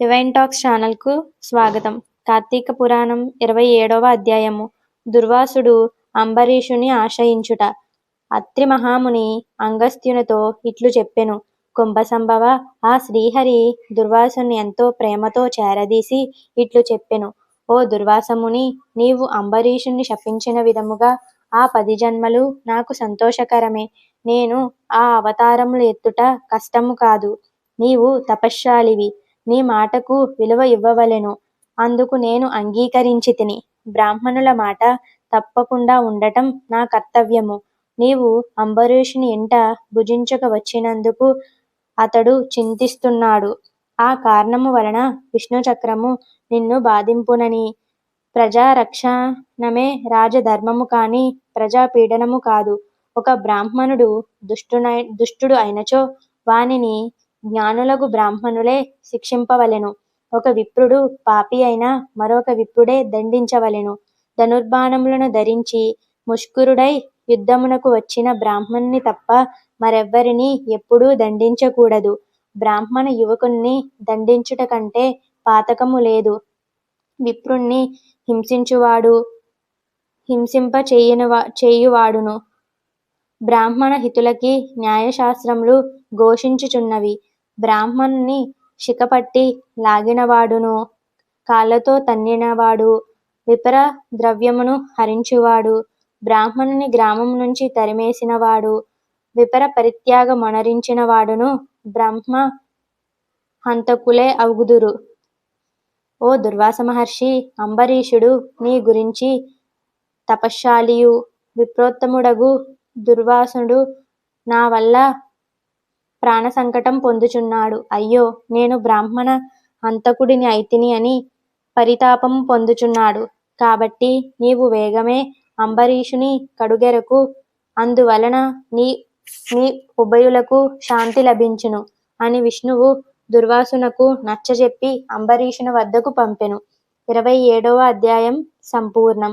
Divine talks ఛానల్కు స్వాగతం. కార్తీక పురాణం ఇరవై ఏడవ అధ్యాయము. దుర్వాసుడు అంబరీషుని ఆశ్రయించుట. అత్రి మహాముని అంగస్త్యునితో ఇట్లు చెప్పెను. కుంభసంభవ ఆ శ్రీహరి దుర్వాసుని ఎంతో ప్రేమతో చేరదీసి ఇట్లు చెప్పెను. ఓ దుర్వాసముని నీవు అంబరీషుని శపించిన విధముగా ఆ పది జన్మలు నాకు సంతోషకరమే. నేను ఆ అవతారములు ఎత్తుట కష్టము కాదు. నీవు తపశ్శాలివి. నీ మాటకు విలువ ఇవ్వవలెను. అందుకు నేను అంగీకరించి తిని. బ్రాహ్మణుల మాట తప్పకుండా ఉండటం నా కర్తవ్యము. నీవు అంబరీషుని ఇంట భుజించక వచ్చినందుకు అతడు చింతిస్తున్నాడు. ఆ కారణము వలన విష్ణుచక్రము నిన్ను బాధింపునని. ప్రజారక్షణమే రాజధర్మము కాని ప్రజాపీడనము కాదు. ఒక బ్రాహ్మణుడు దుష్టునై దుష్టుడు అయినచో వానిని జ్ఞానులకు బ్రాహ్మణులే శిక్షింపవలెను. ఒక విప్రుడు పాపి అయినా మరొక విప్రుడే దండించవలెను. ధనుర్బాణములను ధరించి ముష్కురుడై యుద్ధమునకు వచ్చిన బ్రాహ్మణ్ణి తప్ప మరెవ్వరిని ఎప్పుడూ దండించకూడదు. బ్రాహ్మణ యువకుణ్ణి దండించుట కంటే పాతకము లేదు. విప్రుణ్ణి హింసించువాడు హింసింప చేయనువా చేయువాడును. బ్రాహ్మణ హితులకి న్యాయశాస్త్రములు ఘోషించుచున్నవి. బ్రాహ్మణుని శిఖపట్టి లాగినవాడును. కాళ్ళతో తన్నినవాడు విపర ద్రవ్యమును హరించువాడు బ్రాహ్మణుని గ్రామము నుంచి తరిమేసినవాడు విపర పరిత్యాగ మొనరించిన వాడును బ్రహ్మ హంతకులే అవుగుదురు ఓ దుర్వాస మహర్షి అంబరీషుడు నీ గురించి తపశ్శాలియు విప్రోత్తముడగు దుర్వాసుడు నా వల్ల ప్రాణ సంకటం పొందుచున్నాడు. అయ్యో నేను బ్రాహ్మణ హంతకుడిని అయితిని అని పరితాపం పొందుచున్నాడు. కాబట్టి నీవు వేగమే అంబరీషుని కడుగెరకు అందువలన నీ నీ ఉభయులకు శాంతి లభించును అని విష్ణువు దుర్వాసునకు నచ్చజెప్పి అంబరీషుని వద్దకు పంపెను. ఇరవై ఏడవ అధ్యాయం సంపూర్ణం.